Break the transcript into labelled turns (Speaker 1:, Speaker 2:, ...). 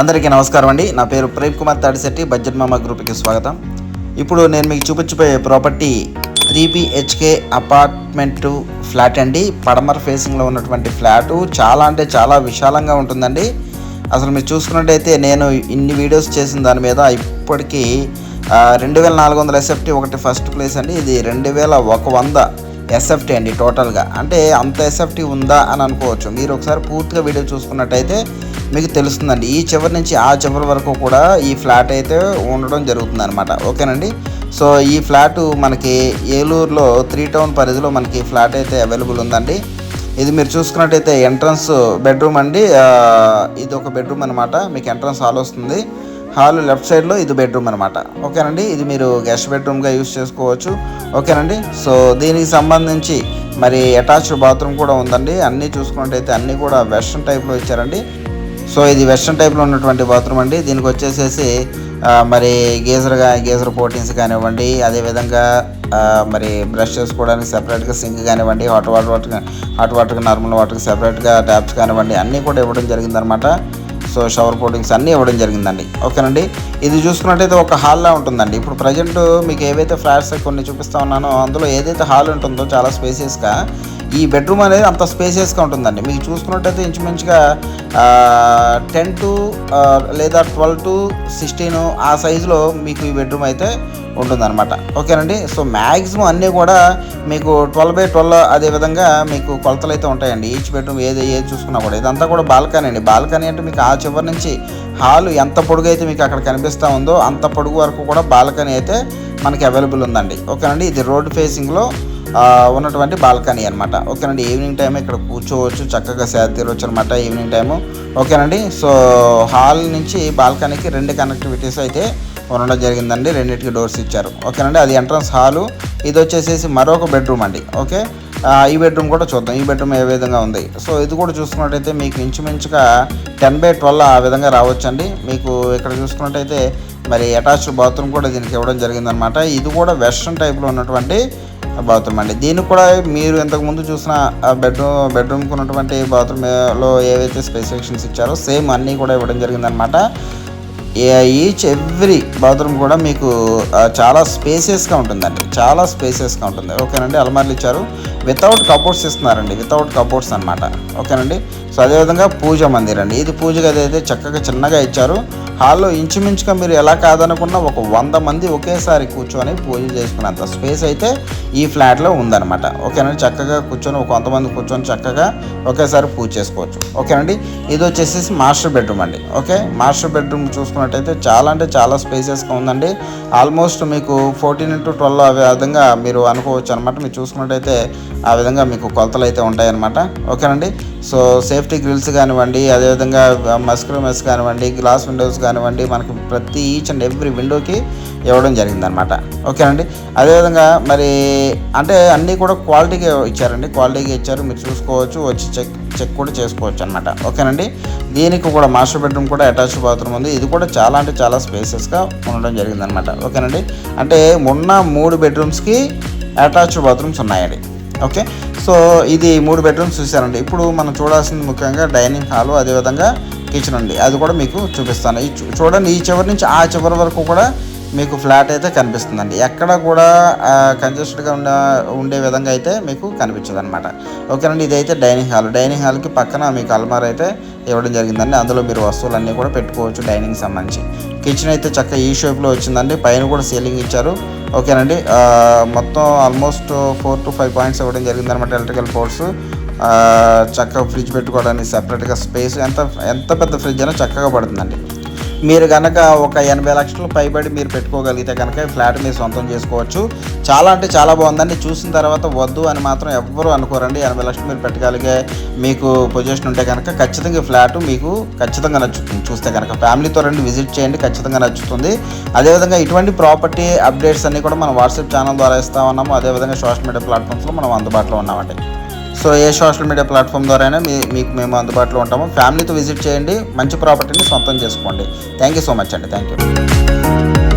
Speaker 1: అందరికీ నమస్కారం అండి. నా పేరు ప్రేమ్ కుమార్ తాడిశెట్టి బడ్జెట్ మామ గ్రూప్కి స్వాగతం. ఇప్పుడు నేను మీకు చూపించిపోయే property three BHK apartment flat అండి. పడమర ఫేసింగ్లో ఉన్నటువంటి ఫ్లాటు. చాలా అంటే చాలా విశాలంగా ఉంటుందండి. అసలు మీరు చూసుకున్నట్టయితే నేను ఇన్ని వీడియోస్ చేసిన దాని మీద ఇప్పటికీ రెండు వేల నాలుగు వందల ఎస్ఎఫ్టీ ఒకటి ఫస్ట్ ప్లేస్ అండి. ఇది రెండు వేల ఒక వంద ఎస్ఎఫ్టీ అండి టోటల్గా. అంటే అంత ఎస్ఎఫ్టీ ఉందా అని అనుకోవచ్చు. మీరు ఒకసారి పూర్తిగా వీడియో చూసుకున్నట్టయితే మీకు తెలుస్తుందండి. ఈ చివరి నుంచి ఆ చివరి వరకు కూడా ఈ ఫ్లాట్ అయితే ఉండడం జరుగుతుంది అనమాట ఓకేనండి? సో ఈ ఫ్లాట్ మనకి ఏలూరులో త్రీ టౌన్ పరిధిలో మనకి ఫ్లాట్ అయితే అవైలబుల్ ఉందండి. ఇది మీరు చూసుకున్నట్టయితే ఎంట్రన్స్ బెడ్రూమ్ అండి. ఇది ఒక బెడ్రూమ్ అనమాట మీకు ఎంట్రన్స్ హాల్ వస్తుంది. హాల్ లెఫ్ట్ సైడ్లో ఇది బెడ్రూమ్ అనమాట ఓకేనండి? ఇది మీరు గెస్ట్ బెడ్రూమ్గా యూస్ చేసుకోవచ్చు. ఓకేనండి? సో దీనికి సంబంధించి మరి అటాచ్డ్ బాత్రూమ్ కూడా ఉందండి. అన్నీ చూసుకున్నట్టయితే అన్నీ కూడా వెస్ట్రన్ టైప్లో ఇచ్చారండి. సో ఇది వెస్ట్రన్ టైప్లో ఉన్నటువంటి బాత్రూమ్ అండి. దీనికి వచ్చేసేసి మరి గీజర్ గీజర్ పోర్టింగ్స్ కానివ్వండి అదేవిధంగా మరి బ్రష్ చేసుకోవడానికి సెపరేట్గా సింక్ కానివ్వండి హాట్ వాటర్ వాటర్ హాట్ వాటర్కి నార్మల్ వాటర్కి సెపరేట్గా ట్యాప్స్ కానివ్వండి అన్నీ కూడా ఇవ్వడం జరిగిందనమాట సో షవర్ కోటింగ్స్ అన్నీ ఇవ్వడం జరిగిందండి. ఓకేనండి? ఇది చూసుకున్నట్టయితే ఒక హాల్లా ఉంటుందండి. ఇప్పుడు ప్రజెంట్ మీకు ఏవైతే ఫ్లాట్స్ కొన్ని చూపిస్తా ఉన్నానో అందులో ఏదైతే హాల్ ఉంటుందో చాలా స్పేసియస్గా ఈ బెడ్రూమ్ అనేది అంత స్పేసియస్గా ఉంటుందండి. మీకు చూసుకున్నట్టయితే ఇంచుమించుగా టెన్ టు లేదా ట్వెల్వ్ టు సిక్స్టీన్ ఆ సైజులో మీకు ఈ బెడ్రూమ్ అయితే ఉంటుందన్నమాట. ఓకేనండి? సో మ్యాక్సిమం అన్నీ కూడా మీకు ట్వెల్వ్ బై ట్వెల్వ్ అదేవిధంగా మీకు కొలతలు అయితే ఉంటాయండి. ఈచ్ బెడ్రూమ్ ఏది ఏది చూసుకున్నా కూడా. ఇదంతా కూడా బాల్కనీ అండి. బాల్కనీ అంటే మీకు ఆ చివరి నుంచి హాల్ ఎంత పొడుగు అయితే మీకు అక్కడ కనిపిస్తూ ఉందో అంత పొడుగు వరకు కూడా బాల్కనీ అయితే మనకి అవైలబుల్ ఉందండి. ఓకేనండి? ఇది రోడ్ ఫేసింగ్లో ఉన్నటువంటి బాల్కనీ అనమాట ఓకేనండి? ఈవినింగ్ టైం ఇక్కడ కూర్చోవచ్చు చక్కగా సేద తీరవచ్చు అనమాట ఈవినింగ్ టైము. ఓకేనండి? సో హాల్ నుంచి బాల్కనీకి రెండు కనెక్టివిటీస్ అయితే ఉండడం జరిగిందండి. రెండింటికి డోర్స్ ఇచ్చారు. ఓకేనండి? అది ఎంట్రన్స్ హాలు. ఇది వచ్చేసేసి మరొక బెడ్రూమ్ అండి. ఓకే? ఈ బెడ్రూమ్ కూడా చూద్దాం. ఈ బెడ్రూమ్ ఏ విధంగా ఉంది? సో ఇది కూడా చూసుకున్నట్టయితే మీకు ఇంచుమించుగా టెన్ బై ట్వెల్వ్ ఆ విధంగా రావచ్చండి. మీకు ఇక్కడ చూసుకున్నట్టయితే మరి అటాచ్డ్ బాత్రూమ్ కూడా దీనికి ఇవ్వడం జరిగిందనమాట ఇది కూడా వెస్ట్రన్ టైప్లో ఉన్నటువంటి బాత్రూమ్ అండి. దీనికి కూడా మీరు ఇంతకుముందు చూసిన బెడ్రూమ్ బెడ్రూమ్కి ఉన్నటువంటి బాత్రూమ్లో ఏవైతే స్పెసిఫికేషన్స్ ఇచ్చారో సేమ్ అన్నీ కూడా ఇవ్వడం జరిగిందనమాట ఈచ్ ఎవ్రీ బాత్రూమ్ కూడా మీకు చాలా స్పేసియస్గా ఉంటుందండి. చాలా స్పేసియస్గా ఉంటుంది. ఓకేనండి? అలమార్లు ఇచ్చారు. వితౌట్ కబోర్డ్స్ ఇస్తున్నారండి. వితౌట్ కబోర్డ్స్ అనమాట ఓకేనండి? సో అదేవిధంగా పూజ మందిర్ అండి ఇది పూజ గది అయితే చక్కగా చిన్నగా ఇచ్చారు. హాల్లో ఇంచుమించుగా మీరు ఎలా కాదనుకున్నా ఒక వంద మంది ఒకేసారి కూర్చొని పూజ చేసుకునేంత స్పేస్ అయితే ఈ ఫ్లాట్లో ఉందన్నమాట. ఓకేనండి చక్కగా కూర్చొని ఒక కొంతమంది కూర్చొని చక్కగా ఒకేసారి పూజ చేసుకోవచ్చు. ఓకేనండి? ఇది వచ్చేసి మాస్టర్ బెడ్రూమ్ అండి. ఓకే? మాస్టర్ బెడ్రూమ్ చూసుకున్నట్టయితే చాలా అంటే చాలా స్పేసెస్గా ఉందండి. ఆల్మోస్ట్ మీకు ఫోర్టీన్ ఇంటూ ట్వెల్వ్ ఆ విధంగా మీరు అనుకోవచ్చు అనమాట మీరు చూసుకున్నట్టయితే ఆ విధంగా మీకు కొలతలు అయితే ఉంటాయన్నమాట. ఓకేనండి? సో సేఫ్టీ గ్రిల్స్ కానివ్వండి అదేవిధంగా మస్క్రోమెస్ కానివ్వండి గ్లాస్ విండోస్ కానివ్వండి మనకి ప్రతి ఈచ్ అండ్ ఎవ్రీ విండోకి ఇవ్వడం జరిగిందనమాట ఓకేనండి? అదేవిధంగా మరి అంటే అన్నీ కూడా క్వాలిటీగా ఇచ్చారండి. క్వాలిటీగా ఇచ్చారు. మీరు చూసుకోవచ్చు వచ్చి చెక్ చెక్ కూడా చేసుకోవచ్చు అనమాట ఓకేనండి? దీనికి కూడా మాస్టర్ బెడ్రూమ్ కూడా అటాచ్ బాత్రూమ్ ఉంది. ఇది కూడా చాలా అంటే చాలా స్పేసెస్గా ఉండడం జరిగిందనమాట ఓకేనండి? అంటే ఉన్న మూడు బెడ్రూమ్స్కి అటాచ్డ్ బాత్రూమ్స్ ఉన్నాయండి. ఓకే? సో ఇది మూడు బెడ్రూమ్స్ చూసారండి ఇప్పుడు మనం చూడాల్సింది ముఖ్యంగా డైనింగ్ హాలు అదేవిధంగా కిచెన్ అండి. అది కూడా మీకు చూపిస్తాను. ఈ చూడండి ఈ చివరి నుంచి ఆ చివరి వరకు కూడా మీకు ఫ్లాట్ అయితే కనిపిస్తుందండి. ఎక్కడ కూడా కంజెస్టెడ్గా ఉన్న ఉండే విధంగా అయితే మీకు కనిపించదు అనమాట ఓకేనండి ఇదైతే డైనింగ్ హాల్. డైనింగ్ హాల్కి పక్కన మీకు అల్మార్ అయితే ఇవ్వడం జరిగిందండి. అందులో మీరు వస్తువులన్నీ కూడా పెట్టుకోవచ్చు డైనింగ్ సంబంధించి. కిచెన్ అయితే చక్కగా ఈ షేప్లో వచ్చిందండి. పైన కూడా సీలింగ్ ఇచ్చారు. ఓకేనండి. మొత్తం almost four to five points ఇవ్వడం జరిగింది అనమాట ఎలక్ట్రికల్ బోర్డ్స్ చక్కగా ఫ్రిడ్జ్ పెట్టుకోవడానికి సపరేట్గా స్పేస్ ఎంత ఎంత పెద్ద ఫ్రిడ్జ్ అయినా చక్కగా పడుతుందండి. మీరు కనుక ఒక ఎనభై లక్షలు పైబడి మీరు పెట్టుకోగలిగితే కనుక ఈ ఫ్లాట్ మీరు సొంతం చేసుకోవచ్చు. చాలా అంటే చాలా బాగుందండి. చూసిన తర్వాత వద్దు అని మాత్రం ఎవ్వరూ అనుకోరండి. ఎనభై లక్షలు మీరు పెట్టగలిగే మీకు పొజిషన్ ఉంటే కనుక ఖచ్చితంగా ఫ్లాట్ మీకు ఖచ్చితంగా నచ్చుతుంది చూస్తే కనుక ఫ్యామిలీతో రండి విజిట్ చేయండి ఖచ్చితంగా నచ్చుతుంది. అదేవిధంగా ఇటువంటి ప్రాపర్టీ అప్డేట్స్ అన్నీ కూడా మనం వాట్సాప్ ఛానల్ ద్వారా ఇస్తా ఉన్నాము. అదేవిధంగా సోషల్ మీడియా ప్లాట్ఫామ్స్లో మనం అందుబాటులో ఉన్నామండి. సో ఏ సోషల్ మీడియా ప్లాట్ఫామ్ ద్వారానే మీ మీకు మేము అందుబాటులో ఉంటాము. ఫ్యామిలీతో విజిట్ చేయండి. మంచి ప్రాపర్టీని సొంతం చేసుకోండి. థ్యాంక్ యూ సో మచ్ అండి. Thank you